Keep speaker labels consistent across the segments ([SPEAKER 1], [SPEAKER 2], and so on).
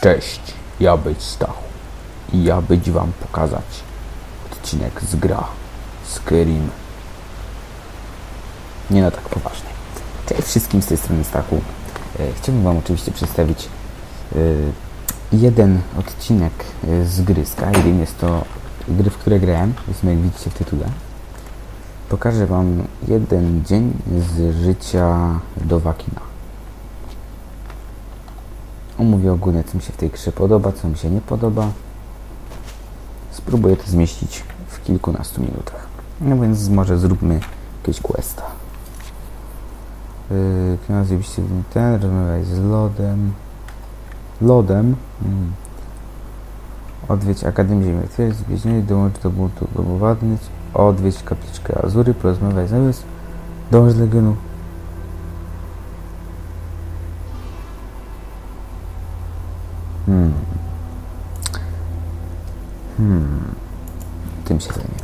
[SPEAKER 1] Cześć, ja być Stachu i ja być wam pokazać odcinek z gra Skyrim. Nie na tak poważnie. Cześć wszystkim z tej strony Stachu. E, Chciałbym wam oczywiście przedstawić e, jeden odcinek e, z gry Skyrim. Jest to gry, w które grałem, jest jak widzicie w tytule. Pokażę wam jeden dzień z życia Dowakina. Omówię ogólnie, co mi się w tej grze podoba, co mi się nie podoba. Spróbuję to zmieścić w kilkunastu minutach. No więc może zróbmy jakiegoś questa. Yy, Klimat zjebiście ten, rozmawiaj z lodem. Lodem? Mm. Odwiedź Akademię Ziemi Twierdź, zbieżnie, dołącz do buntu Gomowadnic, odwiedź kapliczkę Azury, porozmawiaj z Elis, dąż do Legionu. Hmm. Hmm. Tym się zajmie.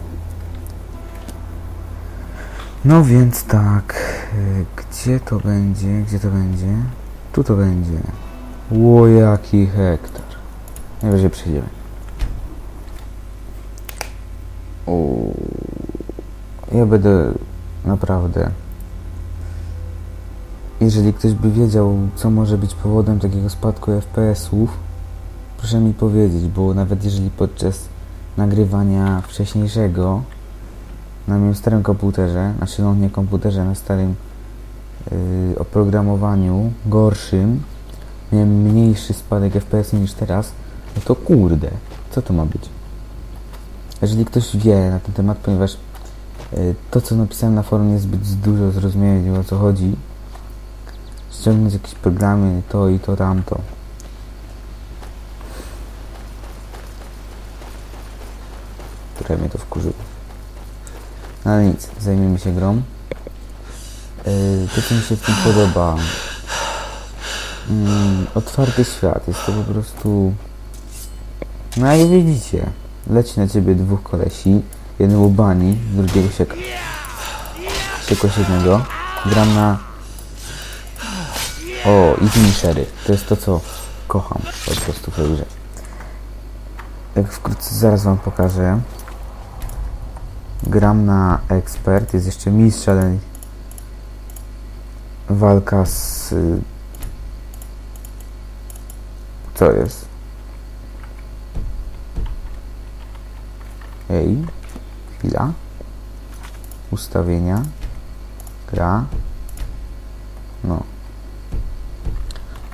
[SPEAKER 1] No więc tak, y, gdzie to będzie, gdzie to będzie? Tu to będzie. Ło, jaki hektar. Najwyżej przejdziemy. O, ja będę naprawdę. Jeżeli ktoś by wiedział, co może być powodem takiego spadku FPS-ów, proszę mi powiedzieć, bo nawet jeżeli podczas nagrywania wcześniejszego na moim starym komputerze, znaczy no nie komputerze, na starym yy, oprogramowaniu gorszym, miałem mniejszy spadek FPS niż teraz, no to kurde, co to ma być? Jeżeli ktoś wie na ten temat, ponieważ yy, to, co napisałem na forum jest zbyt dużo zrozumiałe, o co chodzi, ściągnąć jakieś programy, to i to, tamto. Trochę mnie to wkurzyło. No ale nic, zajmiemy się grą. Yy, to, co mi się w tym podoba. Mm, otwarty świat. Jest to po prostu... No jak widzicie, leci na ciebie dwóch kolesi. Jeden łubani, drugiego sieka. Siekła się jednego. Gram na... O, i finishery. To jest to, co kocham po prostu w tej grze. Jak wkrótce zaraz wam pokażę. Gram na ekspert, jest jeszcze mistrz, ale walka z... Co jest? Ej, chwila. Ustawienia. Gra. No.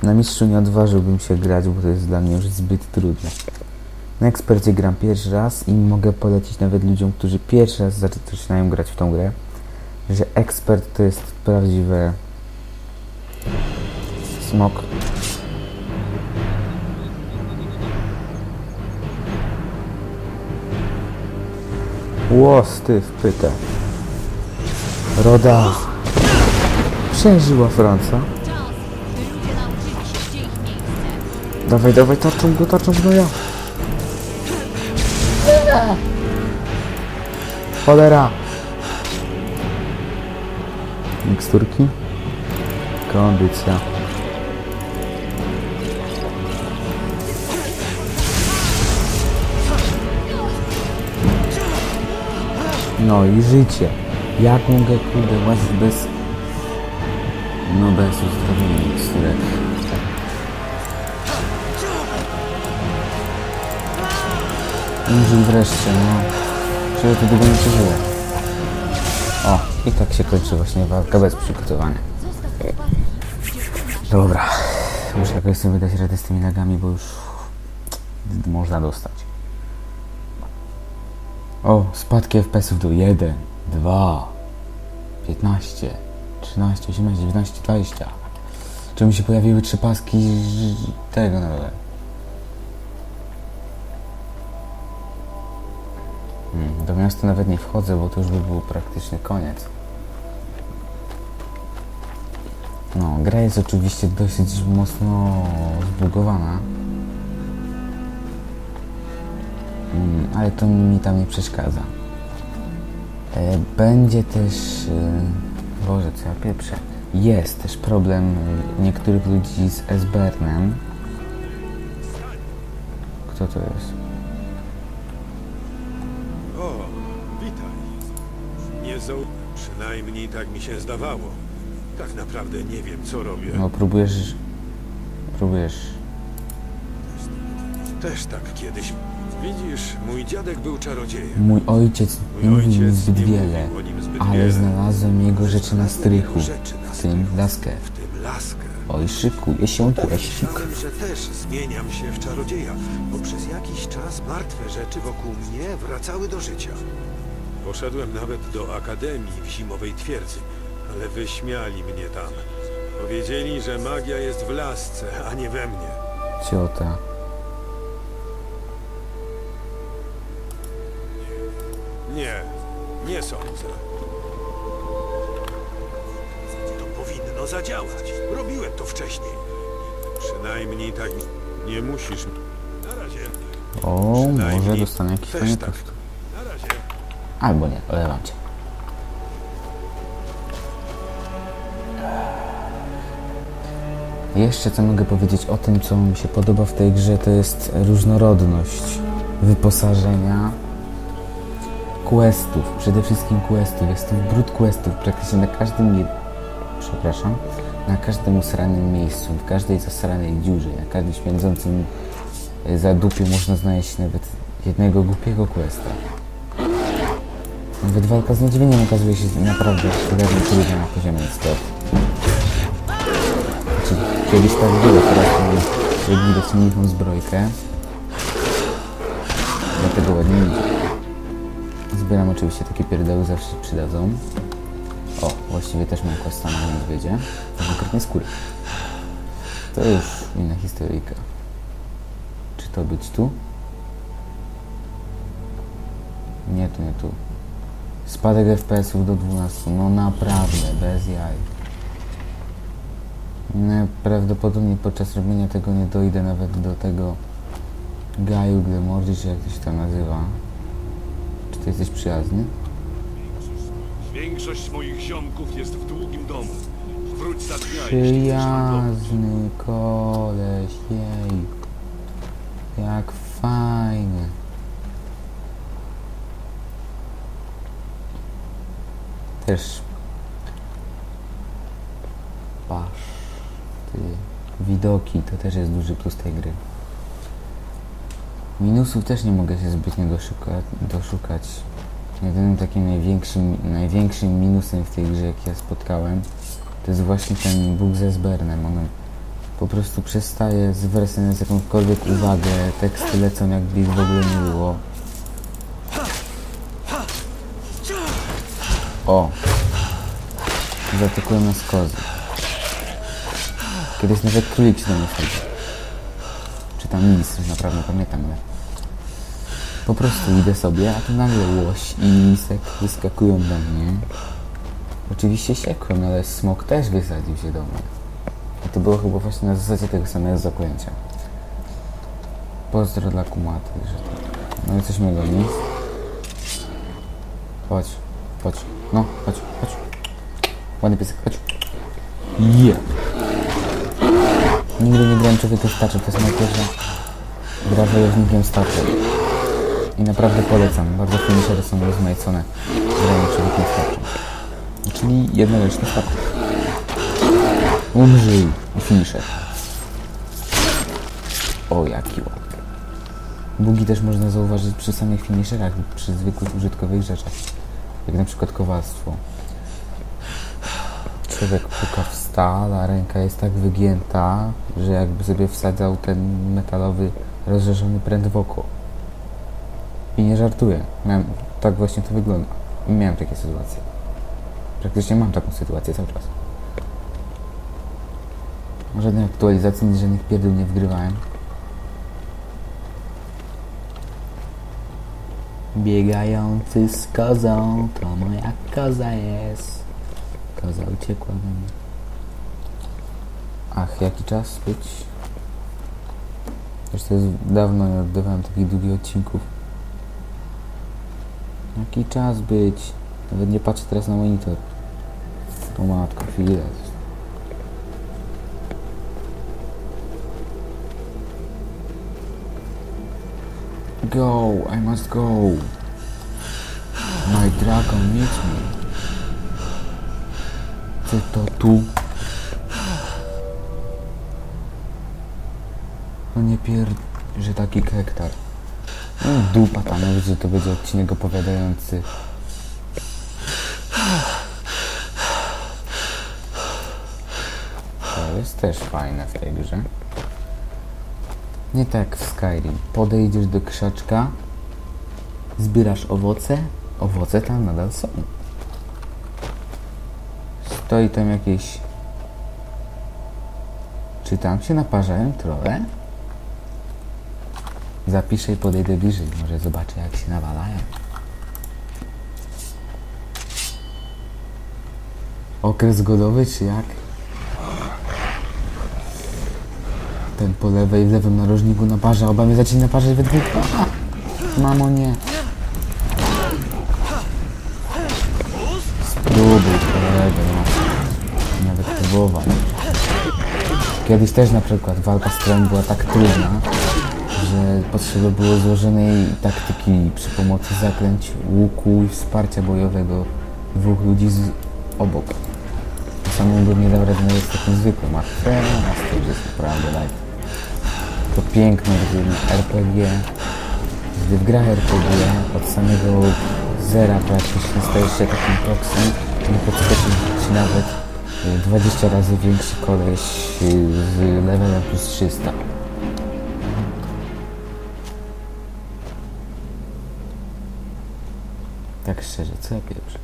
[SPEAKER 1] Na mistrzu nie odważyłbym się grać, bo to jest dla mnie już zbyt trudne. Na ekspercie gram pierwszy raz i mogę polecić nawet ludziom, którzy pierwszy raz zaczy- zaczynają grać w tą grę, że ekspert to jest prawdziwe smok. Łosty w pytę. Roda przeżyła Franca. Dawaj, dawaj, tarczą go, tarczą gnoja. Cholera. Miksturki. Kondycja. No i życie. Jak mogę kurde łazić bez... No bez uzdrowienia miksturek. Umrzyj wreszcie, no. Czego to długo nie przeżyję? O, i tak się kończy właśnie walka bez przygotowania. Dobra. Muszę jakoś sobie dać radę z tymi nogami, bo już można dostać. O, spadki FPS-ów do 1, 2, 15, 13, 18, 19, 20. Czy mi się pojawiły trzy paski tego na dole? Hmm, Do miasta nawet nie wchodzę, bo to już by był praktyczny koniec. No, gra jest oczywiście dosyć mocno zbugowana. Mm, ale to mi tam nie przeszkadza. E, Będzie też... e, Boże, co ja pieprzę. Jest też problem e, niektórych ludzi z S-Burnem, Kto to jest?
[SPEAKER 2] Nie. Przynajmniej tak mi się zdawało. Tak naprawdę nie wiem, co robię.
[SPEAKER 1] No próbujesz... Próbujesz...
[SPEAKER 2] Też tak kiedyś. Widzisz, mój dziadek był czarodziejem.
[SPEAKER 1] Mój ojciec nie
[SPEAKER 2] Mój
[SPEAKER 1] mówił mi
[SPEAKER 2] ojciec
[SPEAKER 1] zbyt
[SPEAKER 2] nie
[SPEAKER 1] wiele,
[SPEAKER 2] mówił o nim zbyt
[SPEAKER 1] ale
[SPEAKER 2] wiele.
[SPEAKER 1] znalazłem jego rzeczy na strychu,
[SPEAKER 2] Rzeczy na
[SPEAKER 1] w tym laskę.
[SPEAKER 2] W tym laskę.
[SPEAKER 1] Oj, szykuje się Kuesik.
[SPEAKER 2] Myślałem, że też zmieniam się w czarodzieja, bo przez jakiś czas martwe rzeczy wokół mnie wracały do życia. Poszedłem nawet do akademii w zimowej twierdzy, ale wyśmiali mnie tam. Powiedzieli, że magia jest w lasce, a nie we mnie.
[SPEAKER 1] Ciota.
[SPEAKER 2] Nie, nie sądzę. To powinno zadziałać. Robiłem to wcześniej. Przynajmniej tak nie musisz. Na razie.
[SPEAKER 1] O,
[SPEAKER 2] Przynajmniej
[SPEAKER 1] może dostanę jakiś
[SPEAKER 2] też tak.
[SPEAKER 1] Albo nie, olewam cię. Jeszcze co mogę powiedzieć o tym, co mi się podoba w tej grze, to jest różnorodność wyposażenia questów, przede wszystkim questów. Jest tu brud questów praktycznie na każdym, przepraszam, na każdym usranym miejscu, w każdej zasranej dziurze, na każdym śmierdzącym y, zadupiu można znaleźć nawet jednego głupiego questa. Nawet walka z niedźwiedziem okazuje się naprawdę cholernie trudna na poziomie stop. Znaczy, kiedyś tak było, teraz mam średni rozciągniętą zbrojkę. Dlatego ładnie idzie. Zbieram oczywiście takie pierdoły, zawsze się przydadzą. O, właściwie też mam questa na niedźwiedzie. To konkretnie skóry. To już inna historyjka. Czy to być tu? Nie tu, nie tu. Spadek FPS-ów do 12. No naprawdę, bez jaj. Najprawdopodobniej podczas robienia tego nie dojdę nawet do tego Gaju Glemordy, czy jak to się tam nazywa. Czy ty jesteś przyjazny?
[SPEAKER 3] Większość moich ziomków jest w długim domu. Wróć za dnia, jeśli chcesz handlować.
[SPEAKER 1] Przyjazny koleś, jej. Jak fajnie. Też. Pasz. Ty. Widoki to też jest duży plus tej gry. Minusów też nie mogę się zbytnio doszukać. doszukać. Jedynym takim największym, największym minusem w tej grze, jaki ja spotkałem, to jest właśnie ten bóg ze Sbernem. On po prostu przestaje zwracać jakąkolwiek uwagę, teksty lecą ich w ogóle nie było. O! Zaatakują nas kozy. Kiedyś nawet królik się do mnie wchodzi. Czy tam lis, naprawdę pamiętam, ale... Po prostu idę sobie, a tu nagle łoś i lisek wyskakują do mnie. Oczywiście siekłem, ale smok też wysadził się do mnie. I to było chyba właśnie na zasadzie tego samego zaklęcia. Pozdro dla kumaty, że tak. No i coś mnie goni. Chodź, chodź, no, chodź, chodź. Ładny piesek, chodź. Je! Nigdy nie grałem człowieku staczy, to jest moja pierwsza gra wojownikiem staczy. I naprawdę polecam. Bardzo finishery są rozmaicone. Granie człowiekiem staczy. Czyli jednoroczny statek. Umrzyj finisher. O, jaki ładny. Bugi też można zauważyć przy samych finisherach przy zwykłych użytkowych rzeczach. Jak na przykład kowalstwo. Człowiek puka w stal, a ręka jest tak wygięta, że jakby sobie wsadzał ten metalowy, rozżarzony pręt w oko. I nie żartuję. Miałem, tak właśnie to wygląda. Miałem takie sytuacje. Praktycznie mam taką sytuację cały czas. Żadnej aktualizacji, żadnych pierdół nie wgrywałem. Biegający z kozą, to moja koza jest. Koza uciekła do mnie. Ach, jaki czas być? Też to jest dawno nie oddawałem takich długich odcinków. Jaki czas być? Nawet nie patrzę teraz na monitor. O matko, chwilę. Go, I must go. My dragon needs me. Co to tu? No nie pier... że taki hektar. No dupa tam, nawet, że to będzie odcinek opowiadający. To jest też fajne w tej grze. Nie tak w Skyrim. Podejdziesz do krzaczka, zbierasz owoce, owoce tam nadal są. Stoi tam jakieś... Czy tam się naparzają trole? Zapiszę i podejdę bliżej, może zobaczę jak się nawalają. Okres godowy czy jak? Ten po lewej, w lewym narożniku naparza, oba mnie zacznie naparzać we dwóch. Mamo nie. Spróbuj kolego, no. Nawet próbować. Kiedyś też na przykład walka z trolem była tak trudna, że potrzeba było złożonej taktyki przy pomocy zaklęć, łuku i wsparcia bojowego dwóch ludzi z obok. Samemu bym nie dał rady nawet z takim zwykłym, a teraz to już jest naprawdę daj. To piękne gdy RPG, gdy w grach RPG od samego zera praktycznie stajesz się takim proksem, nie podskoczy ci nawet y, 20 razy większy koleś y, z levelem plus 300. Tak szczerze, co ja pierwszy?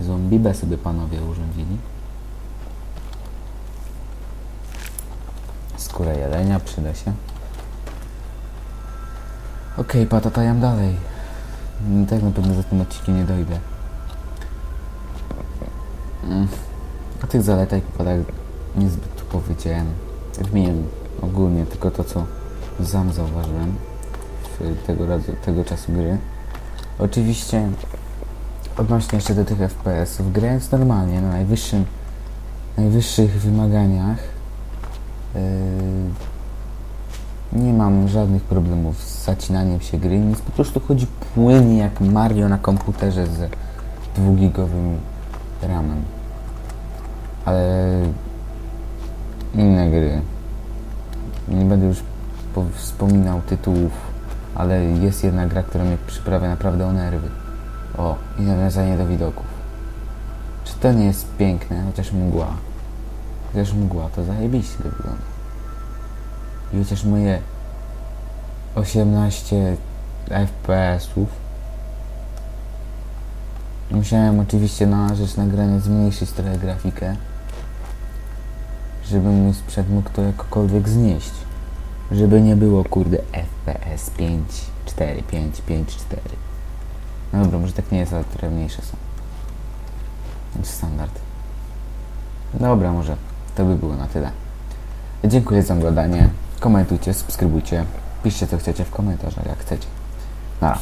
[SPEAKER 1] Zombibę sobie panowie urządzili. Jelenia przyda się. Okej, patatajam dalej. Mm, Tak na pewno za tym odcinkiem nie dojdę. Mm. O tych zaletach podach niezbyt tu powiedziałem. Wymieniłem ogólnie tylko to, co sam zauważyłem w tego, tego czasu gry. Oczywiście odnośnie jeszcze do tych FPS-ów, gra jest normalnie, na najwyższym, najwyższych wymaganiach. Yy, nie mam żadnych problemów z zacinaniem się gry, nic po prostu chodzi płynnie jak Mario na komputerze z dwugigowym ramem. Ale inne gry. Nie będę już po- wspominał tytułów, ale jest jedna gra, która mnie przyprawia naprawdę o nerwy. O, i nawiązanie do widoków. Czy to nie jest piękne? Chociaż mgła. Chociaż mgła to zajebiście wygląda. I chociaż moje 18 FPS-ów musiałem oczywiście na rzecz nagrania zmniejszyć trochę grafikę, żeby mój sprzęt mógł to jakokolwiek znieść. Żeby nie było kurde FPS 5, 4, 5, 5, 4. No dobra, może tak nie jest, ale trochę mniejsze są. Więc standard. Dobra, może to by było na tyle. Dziękuję za oglądanie. Komentujcie, subskrybujcie. Piszcie co chcecie w komentarzach, jak chcecie. Nara.